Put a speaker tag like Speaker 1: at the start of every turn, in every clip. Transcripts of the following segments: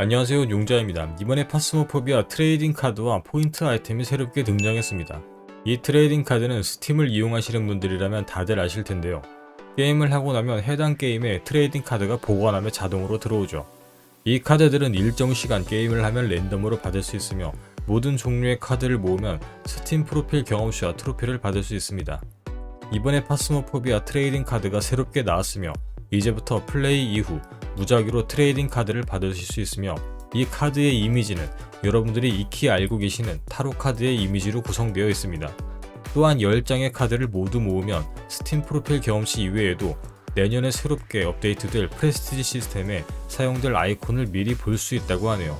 Speaker 1: 안녕하세요 용자입니다. 이번에 파스모포비아 트레이딩 카드와 포인트 아이템이 새롭게 등장했습니다. 이 트레이딩 카드는 스팀을 이용하시는 분들이라면 다들 아실 텐데요. 게임을 하고 나면 해당 게임에 트레이딩 카드가 보관함에 자동으로 들어오죠. 이 카드들은 일정 시간 게임을 하면 랜덤으로 받을 수 있으며 모든 종류의 카드를 모으면 스팀 프로필 경험치와 트로피를 받을 수 있습니다. 이번에 파스모포비아 트레이딩 카드가 새롭게 나왔으며 이제부터 플레이 이후 무작위로 트레이딩 카드를 받으실 수 있으며 이 카드의 이미지는 여러분들이 익히 알고 계시는 타로 카드의 이미지로 구성되어 있습니다. 또한 10장의 카드를 모두 모으면 스팀 프로필 경험치 이외에도 내년에 새롭게 업데이트될 프레스티지 시스템에 사용될 아이콘을 미리 볼 수 있다고 하네요.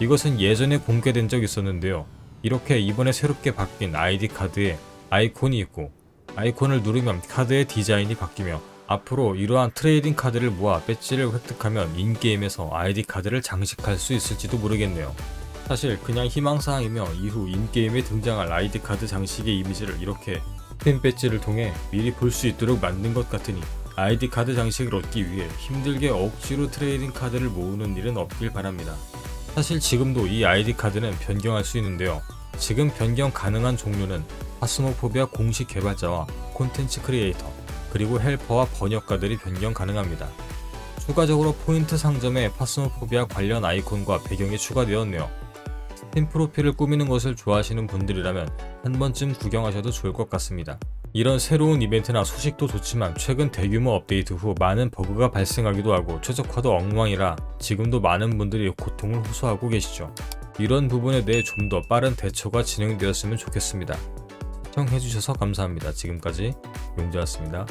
Speaker 1: 이것은 예전에 공개된 적 있었는데요. 이렇게 이번에 새롭게 바뀐 아이디 카드에 아이콘이 있고 아이콘을 누르면 카드의 디자인이 바뀌며 앞으로 이러한 트레이딩 카드를 모아 배지를 획득하면 인게임에서 아이디 카드를 장식할 수 있을지도 모르겠네요. 사실 그냥 희망사항이며 이후 인게임에 등장할 아이디 카드 장식의 이미지를 이렇게 팬 배지를 통해 미리 볼 수 있도록 만든 것 같으니 아이디 카드 장식을 얻기 위해 힘들게 억지로 트레이딩 카드를 모으는 일은 없길 바랍니다. 사실 지금도 이 아이디 카드는 변경할 수 있는데요. 지금 변경 가능한 종류는 파스모포비아 공식 개발자와 콘텐츠 크리에이터, 그리고 헬퍼와 번역가들이 변경 가능합니다. 추가적으로 포인트 상점에 파스모포비아 관련 아이콘과 배경이 추가되었네요. 스팀 프로필을 꾸미는 것을 좋아하시는 분들이라면 한 번쯤 구경하셔도 좋을 것 같습니다. 이런 새로운 이벤트나 소식도 좋지만 최근 대규모 업데이트 후 많은 버그가 발생하기도 하고 최적화도 엉망이라 지금도 많은 분들이 고통을 호소하고 계시죠. 이런 부분에 대해 좀 더 빠른 대처가 진행되었으면 좋겠습니다. 시청해주셔서 감사합니다. 지금까지 용자였습니다.